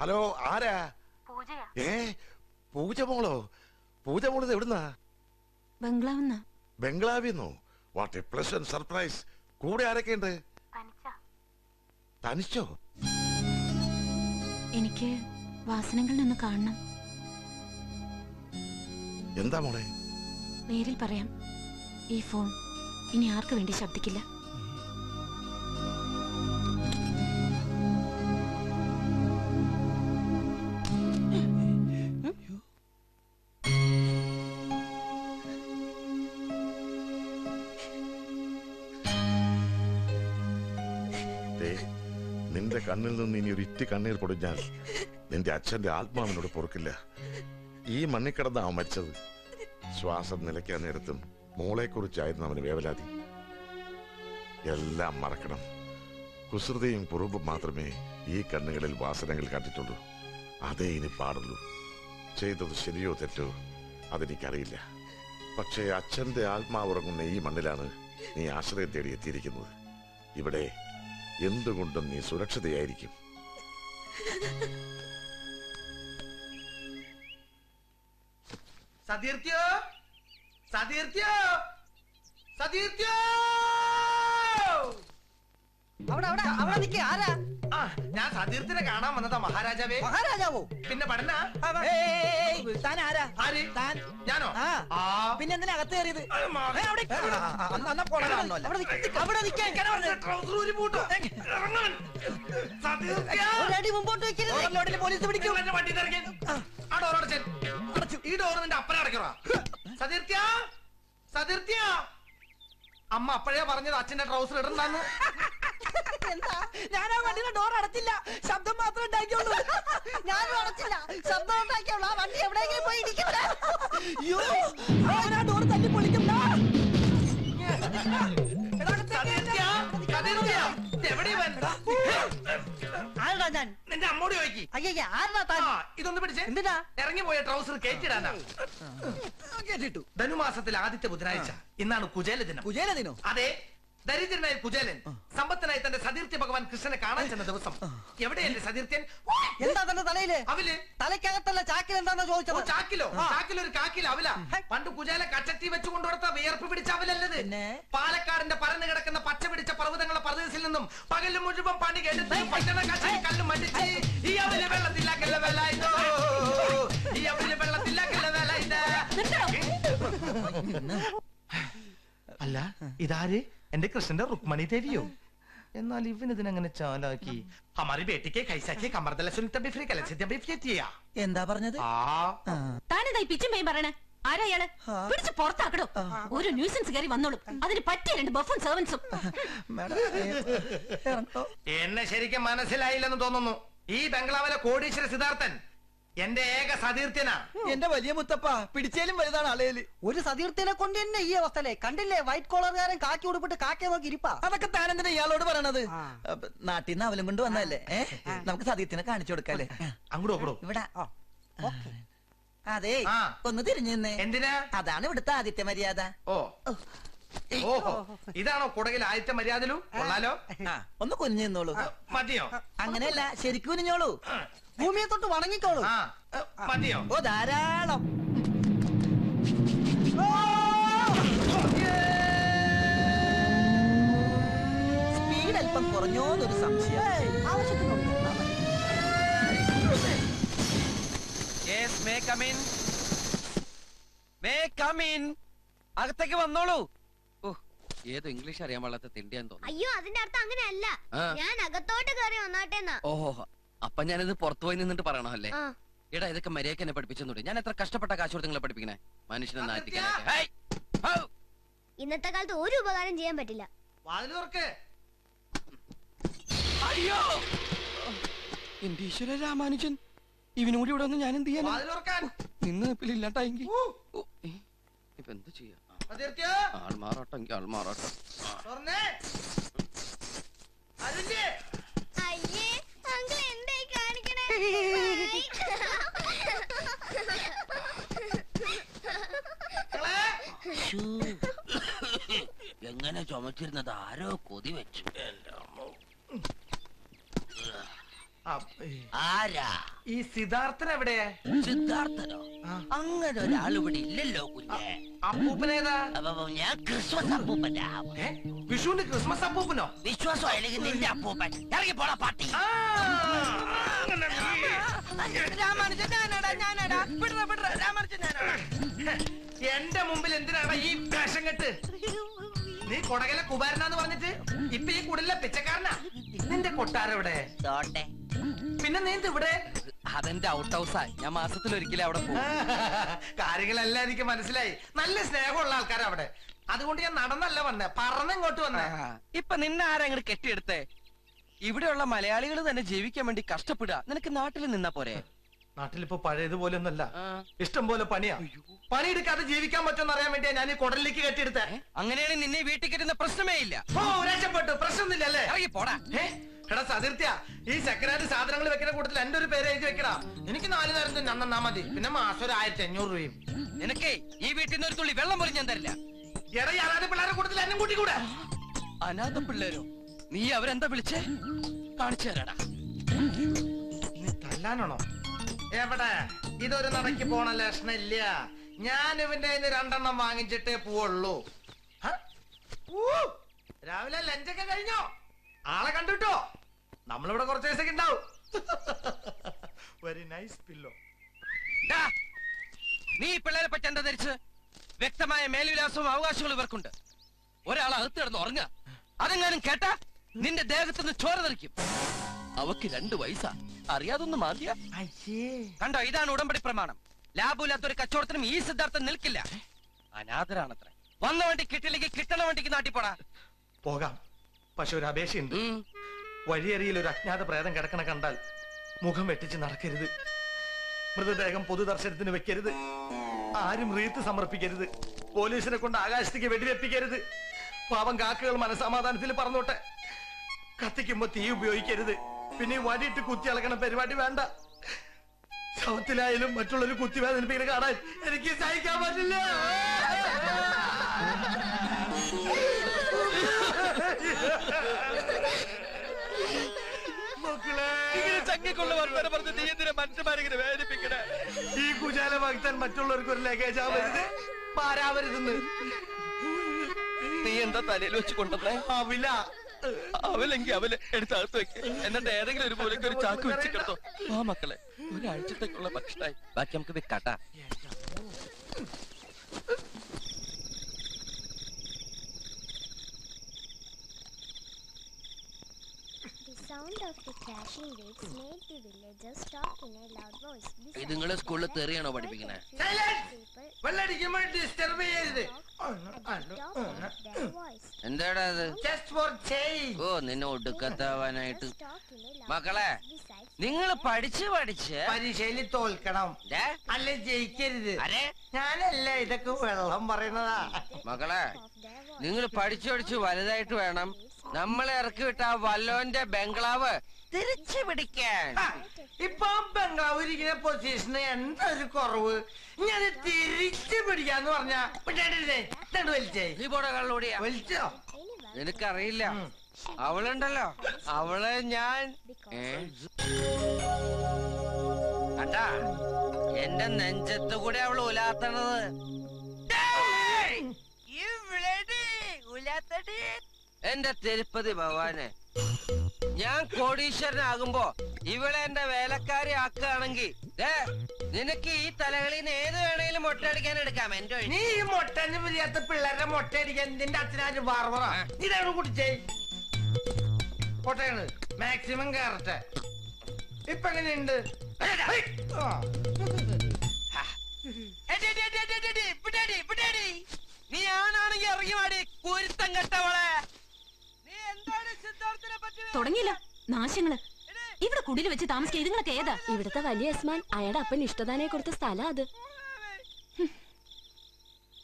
Hello ആരാ? പൂജയാ. ഏ പൂജ മോളോ പൂജ മോളത് എവിടുന്നാ? ബംഗ്ലാവെന്നാ. ബംഗ്ലാവിന്നോ? വാട്ട് എ പ്ലസന്റ് സർപ്രൈസ് കൂടെ ആരൊക്കെയുണ്ട് ഉണ്ട്? തനിച്ചോ. എനിക്ക് വാസനകളിലൊന്ന് കാണണം. എന്താ മോളെ? നേരിൽ പറയാം. ഈ ഫോൺ ഇനി ആർക്കു വേണ്ടി ശബ്ദിക്കില്ല. കണ്ണിൽ നിന്ന് ഇനി ഒരു ഇറ്റി കണ്ണീർ പൊടിഞ്ഞാൽ നിന്റെ അച്ഛന്റെ ആത്മാവിനോട് പൊറുക്കില്ല. ഈ മണ്ണിൽ കിടന്ന അവൻ മരിച്ചത് ശ്വാസം നിലയ്ക്കാൻ നേരത്തും മോളെ കുറിച്ചായിരുന്നു അവന് വേവലാതി. എല്ലാം മറക്കണം. കുസൃതയും കുറുമ്പും മാത്രമേ ഈ കണ്ണുകളിൽ വാസനകൾ കണ്ടിട്ടുള്ളൂ. അതേ ഇനി പാടുള്ളൂ. ചെയ്തത് ശരിയോ തെറ്റോ അതെനിക്കറിയില്ല. പക്ഷേ അച്ഛന്റെ ആത്മാവ് ഉറങ്ങുന്ന ഈ മണ്ണിലാണ് നീ ആശ്രയം തേടി എത്തിയിരിക്കുന്നത്. ഇവിടെ എന്തുകൊണ്ടും നീ സുരക്ഷിതയായിരിക്കും. സതീർത്യോ സതീർത്യോ സതീർത്യോ അവിടെ അവിടെ അവിടെ ആരാ? ആ ഞാൻ സതീർത്ഥിനെ കാണാൻ വന്നതാ മഹാരാജാവേ. മഹാരാജാവോ? പിന്നെ പഠന? ഏയ്, താൻ ആരാ? ആര്? താൻ. ഞാനോ? ആ. പിന്നെ എന്തിനാ അകത്ത് കയറിയത്? അവിടെ- നിൽക്കാൻ മുമ്പോട്ട് വെക്കരുത്. പോലീസ് പിടിക്കും. നിങ്ങൾ എന്നെ വണ്ടിയിൽ നിന്ന് ഇറങ്ങി. ആ ഡോർ അടച്ചേ. ഈ ഡോർ നിന്റെ അപ്പനെ അടയ്ക്കണോ? സതീർത്യ സതീർത്യ അമ്മ അപ്പഴേ പറഞ്ഞത് അച്ഛന്റെ ട്രൗസർ ഇടണ്ടെന്ന്. എന്താ? ഞാൻ ആ വണ്ടിയുടെ ഡോർ അടച്ചില്ല. ശബ്ദം മാത്രം ഉണ്ടാക്കിയുള്ളൂ ഞാനും അടച്ചില്ല. ശബ്ദം ഉണ്ടാക്കിയുള്ളൂ ആ വണ്ടി എവിടെയെങ്കിലും പോയി ഇരിക്കട്ടെ. അയ്യോ. അവൻ ആ ഡോർ തല്ലി പൊളിക്കും. ദാ. എടാ, അകത്തേക്ക് സതീർത്യ സതീർത്യ എവിടെ ഇവൻ? ആരടാ ഞാൻ? നിന്റെ അമ്മോട് ചോദിക്കി. അയ്യ ആരടാ താൻ? ആ ഇതൊന്ന് പിടിച്ചേ. എന്തിനാ? ഇറങ്ങി പോയ ട്രൗസർ കേട്ടിട്ടു. ധനുമാസത്തിലെ ആദ്യത്തെ ബുധനാഴ്ച. ഇന്നാണ് കുജേല ദിനം. കുജേല ദിനം? അതെ. ദരിദ്രനായ കുചേലൻ സമ്പത്തനായി തന്റെ സതീർത്ഥ്യ ഭഗവാൻ കൃഷ്ണനെ കാണാൻ ചെന്ന ദിവസം എവിടെയല്ലേ സതീർത്ഥ്യൻ എന്താ തന്റെ തലയിൽ? അവൽ. തലക്കകത്തല്ല ചാക്കിൽ എന്താണെന്ന് ചോദിച്ചത്? ചാക്കിലോ? ചാക്കിലൊരു ചാക്കിലോ ഒരു കാക്കിലോ അവല. പണ്ട് കുചേല കച്ചട്ടി വെച്ച് കൊണ്ടുകൊടുത്ത വിയർപ്പ് പിടിച്ച അവലല്ലത്. പാലക്കാടിന്റെ പരന്നു കിടക്കുന്ന പച്ച പിടിച്ച പർവതങ്ങളെ പ്രദേശത്തിൽ നിന്നും പകൽ മുഴുവൻ പണി കേട്ട് പട്ടണ കച്ചി കല്ലും മടിച്ച് ഈ അവൽ വെള്ളത്തില്ലാക്കല്ല ഇതോ ഈ അവൽ വെള്ളത്തില്ലാക്കല്ല ഇത് അല്ല ഇതാര്? എന്റെ കൃഷ്ണന്റെ റുക്മണി ദേവിയോ? എന്നാൽ ഇവൻ ഇതിനങ്ങനെ ചാലാക്കി? ഹമാരി ബേട്ടിക്ക് കൈസാക്കി കമർദല സുനിത ബിഫ്രി കലസിദ്യ ബിഫ്രി ചെയ്യാ എന്താ പറഞ്ഞത്. താനെന്തായി പിച്ചും പേയും പറയണേ? ആരായാൾ പിടിച്ച് പുറത്താക്കടോ. ഒരു ന്യൂസൻസ് കയറി വന്നോളൂ. അതിന് പറ്റിയ രണ്ട് ബഫും സെർവൻസും എന്നെ ശരിക്കും മനസ്സിലായില്ലെന്ന് തോന്നുന്നു. ഈ ബംഗ്ലാവിലെ കോടീശ്വര സിദ്ധാർത്ഥൻ എന്റെ ഏക സതീർത്ഥ്യനാ. എന്റെ വലിയ മുത്തപ്പ പിടിച്ചേലും വലുതാണ് അളയിൽ ഒരു സതീർത്ഥ്യനെ കൊണ്ട് തന്നെ ഈ അവസ്ഥയിലെ കണ്ടില്ലേ? വൈറ്റ് കോളർകാരൻ കാക്കി ഉടുപ്പിട്ട് കാക്കെ നോക്കി ഇരിപ്പാ. അതൊക്കെ താനെന്തിനാ ഇയാളോട് പറയണത്? നാട്ടിൽ നിന്ന് അവലും കൊണ്ട് വന്നല്ലേ നമുക്ക് സതീർത്ഥ്യനെ കാണിച്ചു കൊടുക്കാല്ലേ? അങ്ങോട്ടോ ഇവിടെ. ഓക്കേ. അതെ. ഒന്ന് തിരിഞ്ഞു നിന്നേ. എന്തിനാ? അതാണ് ഇവിടുത്തെ ആദിത്യ മര്യാദ. ഓ. ഓഹോ ഇതാണോ കുടകിൽ ആദ്യത്തെ മര്യാദലു? കൊള്ളാലോ. ഒന്ന് കുനിഞ്ഞു നിന്നോളൂ. മതിയോ? അങ്ങനെയല്ല ശരിക്കും കുനിഞ്ഞോളൂ. ഭൂമിയെ തൊട്ട് വണങ്ങിക്കോളൂ. മതിയോ? ഓ ധാരാളം. സ്പീഡ് അല്പം കുറഞ്ഞോന്നൊരു സംശയം. ആവശ്യത്തിനുണ്ട് Yes, may come in. May come in. അകത്തേക്ക് വന്നോളൂ. ഏതോ ഇംഗ്ലീഷ് അറിയാൻ പാടാത്ത തിണ്ടിയാന്ന് തോന്നുന്നു. അയ്യോ അതിന്റെ അർത്ഥം അങ്ങനെയല്ല. ആ. ഞാൻ അകത്തോട്ട് കയറി വന്നോട്ടെന്നാ ഓഹോ അപ്പൊ ഞാനിത് പുറത്തു പോയി നിന്നിട്ട് പറയണോ അല്ലേ? ആ. എടാ ഇതൊക്കെ മര്യാദയ്ക്ക് എന്നെ പഠിപ്പിച്ചെന്നുണ്ട് ഞാൻ എത്ര കഷ്ടപ്പെട്ട കാശ് കൊടുത്ത് നിങ്ങളെ പഠിപ്പിക്കണേ? മനുഷ്യനെ നാറ്റിക്കാനായിട്ട് ഹേയ്! ഹൗ! ഇന്നത്തെ കാലത്ത് ഒരു ഉപകാരം ചെയ്യാൻ പറ്റില്ല. വാതിൽ തുറക്ക്. അയ്യോ! എന്റെ ഈശ്വര രാമാനുജൻ ഇവനൂടി ഇവിടെ വന്ന് ഞാൻ എന്ത് ചെയ്യാൻ വാതിൽ തുറക്കാൻ. നിന്ന് ഇല്ലാട്ടായെങ്കിൽ ഇപ്പൊ എന്ത് ചെയ്യാ? ആൾമാറാട്ടെങ്കിൽ ആൾമാറാട്ടം എങ്ങനെ ചുമച്ചിരുന്നത്? ആരോ കൊതി വെച്ചു. ആരാ? ഈ സിദ്ധാർത്ഥൻ എവിടെ സിദ്ധാർത്ഥനോ? അങ്ങനെ ഒരാൾ ഇവിടെ ഇല്ലല്ലോ കുഞ്ഞെ. അപ്പൂപ്പനേതാ? അപ്പൊ ഞാൻ ക്രിസ്മസ് അപ്പൂപ്പന്റെ ഏ? വിഷുവിന്റെ ക്രിസ്മസ് അപ്പൂപ്പനോ? വിശ്വാസം അല്ലെങ്കിൽ നിന്റെ അപ്പൂപ്പൻ. ഇറങ്ങി പോടാ പാട്ടി. രാമാനുജൻ ഞാനടാ ഞാനടാ. വിടറ വിടറ. രാമാനുജൻ ഞാനാടാ. എന്റെ മുമ്പിൽ എന്തിനാണ് ഈ വേഷം കെട്ട്? നീ കൊടകലെ കുബാരനാന്ന് പറഞ്ഞിട്ട് ഇപ്പൊ ഈ കുടലിലെ പിച്ചക്കാരനാ? നിന്റെ കൊട്ടാരവിടെ തോട്ടെ. പിന്നെ നീന്ത് ഇവിടെ? അതെന്റെ ഔട്ട് ഹൗസാ ഞാൻ മാസത്തിൽ ഒരിക്കലും അവിടെ പോകും കാര്യങ്ങളെല്ലാം എനിക്ക് മനസ്സിലായി. നല്ല സ്നേഹമുള്ള ആൾക്കാരാ അവിടെ. അതുകൊണ്ട് ഞാൻ നടന്നല്ല വന്നെ. പറഞ്ഞിങ്ങോട്ട് വന്നെ. ഇപ്പൊ നിന്നെ ആരാ അങ്ങോട്ട് കെട്ടിയെടുത്തേ? ഇവിടെയുള്ള മലയാളികൾ തന്നെ ജീവിക്കാൻ വേണ്ടി കഷ്ടപ്പെടുക. നിനക്ക് നാട്ടിൽ നിന്നാ പോരെ? നാട്ടിലിപ്പോ പഴയതുപോലെ ഒന്നല്ല. ഇഷ്ടം പോലെ പണിയാ പണിയെടുക്കാതെ ജീവിക്കാൻ പറ്റുമെന്ന് അറിയാൻ വേണ്ടിയാ ഞാൻ ഈ കുടലിലേക്ക് കെട്ടിയെടുത്തേ. അങ്ങനെയാണെങ്കിൽ നിന്നെ വീട്ടിൽ കെട്ടുന്ന പ്രശ്നമേ ഇല്ല. ഓ രക്ഷപ്പെട്ടു. പ്രശ്നമൊന്നുമില്ല അല്ലേ? ഇറങ്ങി പോടാ? എടാ സതിർത്യ ഈ സെക്രട്ടറി സാധനങ്ങൾ വെക്കുന്ന കൂട്ടത്തിൽ എന്റെ ഒരു പേര് എഴുതി വെക്കടാ. എനിക്ക് നാലു നേരം തന്നെ നന്നാ മതി. പിന്നെ മാസം ഒരു ആയിരത്തി അഞ്ഞൂറ് രൂപയും. നിനക്കേ ഈ വീട്ടിൽ നിന്ന് ഒരു തുള്ളി വെള്ളം പോലും ഞാൻ തരില്ല. എടാ ഈ അനാഥ പിള്ളേരെ കൂട്ടത്തിൽ എന്നും കൂട്ടി കൂടെ. അനാഥ പിള്ളേരോ? നീ അവരെന്താ വിളിച്ചേ? കാണിച്ചു തരാടാ. നീ തല്ലാനാണോ? എവിടെ? ഇതൊരു നടക്ക് പോണ ലക്ഷണം ഇല്ല ഞാൻ ഇവന്റെ രണ്ടെണ്ണം വാങ്ങിച്ചിട്ടേ പോവുള്ളൂ! രാവിലെ ലഞ്ചൊക്കെ കഴിഞ്ഞോ? ആളെ കണ്ടുട്ടോ? നമ്മളിവിടെ കുറച്ച് ദിവസമൊക്കെ ഉണ്ടാവും. വെരി നൈസ് പില്ലോ നീ പിള്ളേരെ പറ്റി എന്താ ധരിച്ച് വ്യക്തമായ മേൽവിലാസവും അവകാശങ്ങളും ഇവർക്കുണ്ട്. ഒരാൾ അകത്ത് കിടന്ന് ഉറങ്ങുക. അതെങ്ങാനും കേട്ട? നിന്റെ ദേഹത്ത് നിന്ന് ചോര തെറിക്കും. അവക്ക് രണ്ടു വയസ്സാ. അറിയാതൊന്നും മാറിയ. കണ്ടോ ഇതാണ് ഉടമ്പടി പ്രമാണം. ലാഭമില്ലാത്ത ഒരു കച്ചവടത്തിനും ഈ സിദ്ധാർത്ഥം നിൽക്കില്ല. അനാഥരാണത്ര. വന്ന വണ്ടി കിട്ടില്ലെങ്കിൽ കിട്ടണ വണ്ടിക്ക് നാട്ടി പോടാ. പോകാം. പക്ഷെ ഒരു അപേക്ഷയുണ്ട്. വഴിയരിയിൽ ഒരു അജ്ഞാത പ്രേതം കിടക്കണ കണ്ടാൽ മുഖം വെട്ടിച്ച് നടക്കരുത്. മൃതദേഹം പൊതുദർശനത്തിന് വെക്കരുത്. ആരും റീത്ത് സമർപ്പിക്കരുത്. പോലീസിനെ കൊണ്ട് ആകാശത്തേക്ക് വെടിവെപ്പിക്കരുത്. പാവം കാക്കകൾ മനസമാധാനത്തിൽ പറഞ്ഞോട്ടെ കത്തിക്കുമ്പോ തീ ഉപയോഗിക്കരുത്. പിന്നെ വടിയിട്ട് കുത്തി അളക്കണ പരിപാടി വേണ്ട. ശവത്തിലായാലും മറ്റുള്ളൊരു കുത്തി വേദനിപ്പിക്കുന്ന കാണാൻ എനിക്ക് സഹിക്കാൻ പറ്റില്ല. മക്കളെ ഇങ്ങനെ ചങ്ങിക്കൊള്ള വർത്തമാനം പറഞ്ഞ് നീ എന്തിനാ മനുഷ്യന്മാരിങ്ങനെ വേദനിപ്പിക്കണേ? ഈ കുശാല ഭക്തൻ മറ്റുള്ളവർക്ക് ഒരു ലഗേജ് ആവരുത്. പാരാവരുതെന്ന് നീ എന്താ തലയിൽ വെച്ച് കൊണ്ടുവന്നേ? ആവില്ല. അവലെങ്കി അവൽ എടുത്ത് അകത്ത് വെക്ക്. എന്നിട്ട് ഏതെങ്കിലും ഒരു മൂലയ്ക്ക് ഒരു ചാക്ക് വെച്ച് കിടത്തോ. ആ മക്കളെ ഒരാഴ്ചത്തേക്കുള്ള ഭക്ഷണമായി ബാക്കി നമുക്ക് വെക്കാട്ടാ ഇത് നിങ്ങളെ സ്കൂളിൽ തെറിയാണോ top of their voice. എന്താടാ അത് ജസ്റ്റ് ഫോർ ചേഞ്ച് ഓ നിന്നെ ഒടുക്കത്താവാനായിട്ട്. മക്കളെ നിങ്ങൾ പഠിച്ച് പഠിച്ച് പരീക്ഷയിൽ തോൽക്കണം. അല്ല അല്ലെ ജയിക്കരുത്. അരെ ഞാനല്ല ഇതൊക്കെ വെള്ളം പറയണതാ മക്കളെ. നിങ്ങൾ പഠിച്ചു പഠിച്ച് വലുതായിട്ട് വേണം. നമ്മളെ ഇറക്കി വിട്ട ആ വല്ലോന്റെ ബംഗ്ലാവ് തിരിച്ചു പിടിക്കാൻ. ഇപ്പൊ ബംഗ്ലാവ് ഇരിക്കുന്ന പൊസിഷന് എന്തൊരു കുറവ്? ഞാൻ തിരിച്ചു പിടിക്കാന്ന് പറഞ്ഞ വലിച്ചേ? നീ പോടെ കള്ളൂടിയാ വലിച്ചോ? നിനക്കറിയില്ല അവളുണ്ടല്ലോ. അവളെ ഞാൻ. അട്ടാ എന്റെ നെഞ്ചത്ത് കൂടെ അവൾ ഉലാത്തണത്! ഉലാത്തടി. എന്റെ തിരുപ്പതി ഭഗവാനെ. ഞാൻ കോടീശ്വരനാകുമ്പോ ഇവളെ എന്റെ വേലക്കാരി ആക്കുകയാണെങ്കിൽ നിനക്ക് ഈ തലകളിന്ന് ഏത് വേണേലും മൊട്ടടിക്കാൻ എടുക്കാം എന്റെ നീ ഈ മൊട്ടന് പിരിയാത്ത പിള്ളേരുടെ മൊട്ട അടിക്കാൻ നിന്റെ അച്ഛനാര് ഇതാണ് കുടിച്ചേ. പൊട്ടയാണ്. മാക്സിമം കയറട്ടെ ഇപ്പൊ എങ്ങനെയുണ്ട്. നീ ആണാണെങ്കി ഇറങ്ങി വാടി കുരുത്തം കെട്ടവളെ നീ എന്താണ് സിദ്ധാർത്ഥനെ പറ്റി തുടങ്ങിയില്ല. നാശങ്ങൾ. ഇവിടെ കുടിൽ വെച്ച് താമസിക്കുക ഇതുങ്ങളൊക്കെ ഏതാ? ഇവിടുത്തെ വലിയ യസ്മാൻ അയാളുടെ അപ്പൻ ഇഷ്ടദാനെ കൊടുത്ത സ്ഥലം അത്.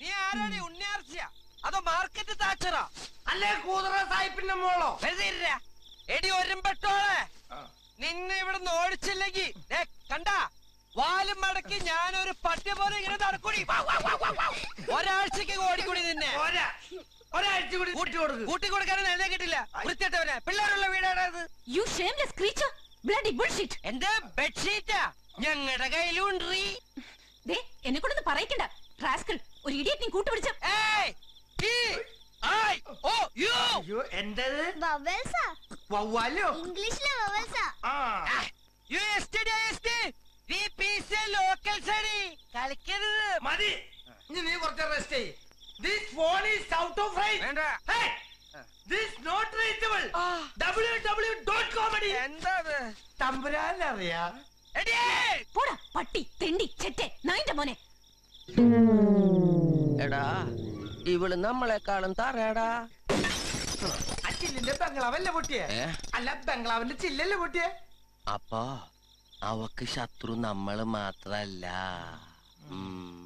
നീ ഉണ്ണിയാർച്ചയ? അതോ മാർക്കറ്റ് താച്ചറ അല്ലേ കൂതറ സായിപ്പിന്റെ മോളോ? വെറുതെ എടി ഒരുമ്പെട്ടോളെ. നിന്നെ ഇവിടുന്ന് കണ്ടാ? വാലും മടക്കി ഞാനൊരു പട്ടി പോലെ ഇങ്ങനെ നടക്കൂടി. ഒരാഴ്ചക്ക് ഓടിക്കൂടി നിന്നെ. ഒരാഴ്ച കൂടി കൂട്ടി കൊടുക്കും. കൂട്ടി കൊടുക്കാനും എന്നെ കിട്ടില്ല വൃത്തിയിട്ടവനെ പിള്ളേരുള്ള വീടാണ് ഇത് you shameless creature bloody bullshit എന്റെ ബെഡ്ഷീറ്റാ? ഞങ്ങളുടെ കയ്യിലുണ്ട് ദേ എന്നെ കൊണ്ടൊന്ന് പറയിക്കണ്ട. റാസ്കൽ ഒരു ഇഡിയറ്റിനെ കൂട്ടുപിടിച്ച. ഏയ്! ഈ ഐ ഓ യു! അയ്യോ എന്റേത്? വവൽസാ വവ്വാലോ? ഇംഗ്ലീഷിലെ വവൽസാ ആ. U S T S T V P C local കളിക്കരുത്. മതി. ഇനി നീ കുറച്ച് റെസ്റ്റ് ചെയ്യ്. This phone is out of range this not reachable W W dot comedy എന്താണ് തമ്പുരാനറിയാ? പോടാ പട്ടി തെണ്ടി ചെറ്റെ നായിന്റെ മോനെ. എടാ ഇവൾ നമ്മളെക്കാളും തറയടാ. ചില്ലിന്റെ ബംഗ്ലാവല്ലേ പൊട്ടിയേ? അല്ല ബംഗ്ലാവിന്റെ ചില്ലല്ലേ പൊട്ടിയേ? അപ്പൊ അവക്ക് ശത്രു നമ്മൾ മാത്രല്ല. ഉം.